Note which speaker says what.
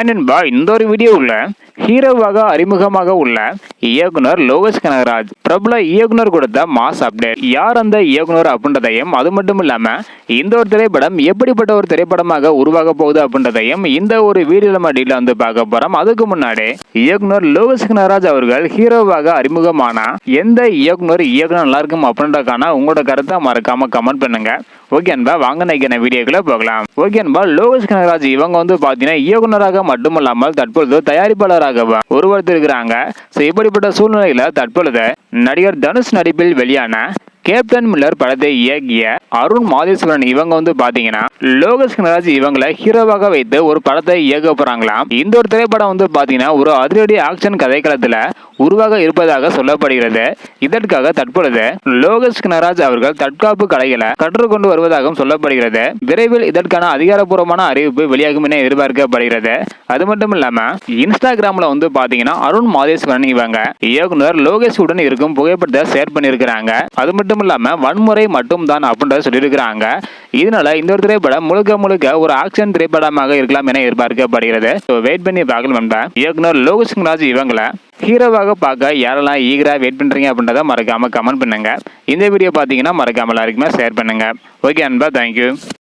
Speaker 1: Hi நண்பா இந்த ஒரு வீடியோவில் ஹீரோவாக அறிமுகமாக உள்ள இயக்குனர் லோகேஷ் கனகராஜ். பிரபல இயக்குனர் கொடுத்த மாஸ் அப்டேட். யார் அந்த இயக்குனர் அப்படின்றதையும் அது மட்டும் இல்லாம இந்த ஒரு திரைப்படம் எப்படிப்பட்ட ஒரு திரைப்படமாக உருவாக போகுது அப்படின்றதையும் இந்த ஒரு வீடியோ நம்ம டீல வந்து பார்க்க போறோம். அதுக்கு முன்னாடி இயக்குனர் லோகேஷ் கனகராஜ் அவர்கள் ஹீரோவாக அறிமுகமான எந்த இயக்குனர் இயக்குனர் நல்லா இருக்கும் அப்படின்றக்கான உங்களோட கருத்தை மறக்காம கமெண்ட் பண்ணுங்க. ஓகே அன்பா வாங்க நைக்கான வீடியோக்குள்ள போகலாம். ஓகே அன்பா லோகேஷ் கனகராஜ் இவங்க வந்து பாத்தீங்கன்னா இயக்குனராக மட்டுமல்லாமல் தற்பொழுது தயாரிப்பாளர் தயாரிப்பாளராக உருவெடுத்திருக்கிறாங்க ஸோ இப்படிப்பட்ட சூழ்நிலையில் தற்பொழுது நடிகர் தனுஷ் நடிப்பில் வெளியான கேப்டன் மில்லர் படத்தை இயக்கிய அருண் மாதேஸ்வரன் இவங்க வந்து பாத்தீங்கன்னா லோகேஷ் கனராஜ் இவங்களை ஹீரோவாக வைத்து ஒரு படத்தை இயக்க போறாங்களாம். இந்த ஒரு திரைப்படம் வந்து பாத்தீங்கன்னா ஒரு அதிரடி ஆக்ஷன் கதைக்களத்துல உருவாக இருப்பதாக சொல்லப்படுகிறது. இதற்காக தற்பொழுது லோகேஷ் கனராஜ் அவர்கள் தற்காப்பு கலைகளை கற்றுக்கொண்டு வருவதாகவும் சொல்லப்படுகிறது. விரைவில் இதற்கான அதிகாரப்பூர்வமான அறிவிப்பு வெளியாகும் என எதிர்பார்க்கப்படுகிறது. அது மட்டும் இல்லாம இன்ஸ்டாகிராம்ல வந்து பாத்தீங்கன்னா அருண் மாதேஸ்வரன் இவங்க இயக்குனர் லோகேஷ் உடன் இருக்கும் புகைப்படத்தை ஷேர் பண்ணியிருக்கிறாங்க. அது மட்டும் இல்லாம வன்முறை மட்டும் தான் அப்படின்றத சொல்லியிருக்கிறாங்க. இதனால இந்த ஒரு திரைப்படம் முழுக்க முழுக்க ஒரு ஆக்ஷன் திரைப்படமாக இருக்கலாம் என எதிர்பார்க்கப்படுகிறது. வெயிட் பண்ணி பார்க்கலாம் நண்பா. இயக்குனர் லோகேஷ் ராஜ் இவங்களை ஹீரோவாக பார்க்க யாரெல்லாம் ஈகராக வெயிட் பண்றீங்க அப்படின்றத மறக்காம கமெண்ட் பண்ணுங்க. இந்த வீடியோ பார்த்தீங்கன்னா மறக்காமல் எல்லாருக்குமே ஷேர் பண்ணுங்க. ஓகே அன்பா தேங்க்யூ